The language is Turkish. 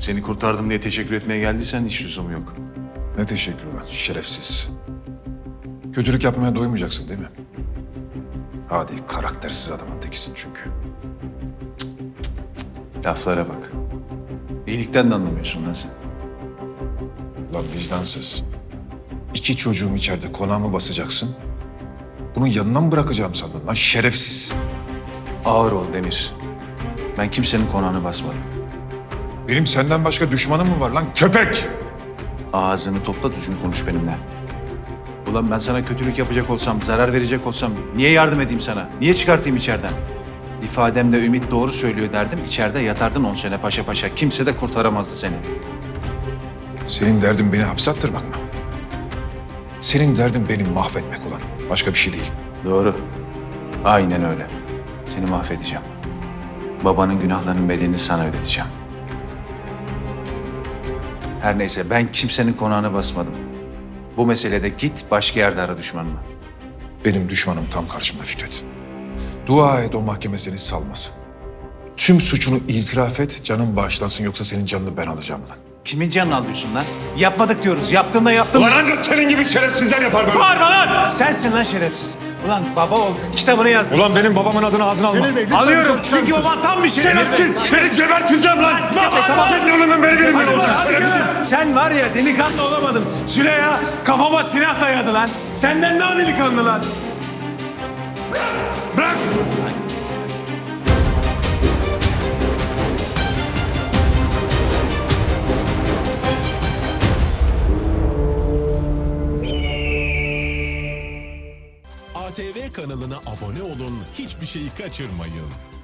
Seni kurtardım diye teşekkür etmeye geldiysen hiç lüzum yok. Ne teşekkür lan şerefsiz. Kötülük yapmaya doymayacaksın değil mi? Hadi karaktersiz adamın tekisin çünkü. Laflara bak. İyilikten de anlamıyorsun lan sen. Lan vicdansız. İki çocuğum içeride konağımı basacaksın. Bunun yanına mı bırakacağım sandın lan şerefsiz? Ağır ol Demir. Ben kimsenin konağını basmadım. Benim senden başka düşmanım mı var lan köpek? Ağzını topla düzgün konuş benimle. Ulan ben sana kötülük yapacak olsam, zarar verecek olsam niye yardım edeyim sana? Niye çıkartayım içeriden? İfademde Ümit doğru söylüyor derdim. içeride yatardın on sene paşa paşa. Kimse de kurtaramazdı seni. Senin derdin beni hapse attırmak mı? Senin derdin beni mahvetmek ulan. Başka bir şey değil. Doğru. Aynen öyle. Seni mahvedeceğim. Babanın günahlarının bedelini sana ödeteceğim. Her neyse ben kimsenin konağına basmadım. Bu meselede git başka yerde ara düşmanını. Benim düşmanım tam karşımda Fikret. Dua et o mahkeme seni salmasın. Tüm suçunu itiraf et, canın bağışlansın yoksa senin canını ben alacağım lan. Kimin canını alıyorsun lan? Yapmadık diyoruz. Yaptığında yaptım. Ulan ancak senin gibi şerefsizler yapar böyle. Bağırma lan! Sensin lan şerefsiz. Ulan baba ol kitabını yazdın. Ulan benim babamın adını ağzına alma. Alıyorum çünkü baban tam bir şerefsiz. Şerefsiz! Seni geberteceğim lan! tamam. Senin ölümün benim elimden Hadi olacak. lan, hadi Şerefsiz! lan. Sen var ya delikanlı olamadın. Süleyha kafama silah dayadı lan. Senden daha delikanlı lan. Bırak! ATV kanalına abone olun, hiçbir şeyi kaçırmayın.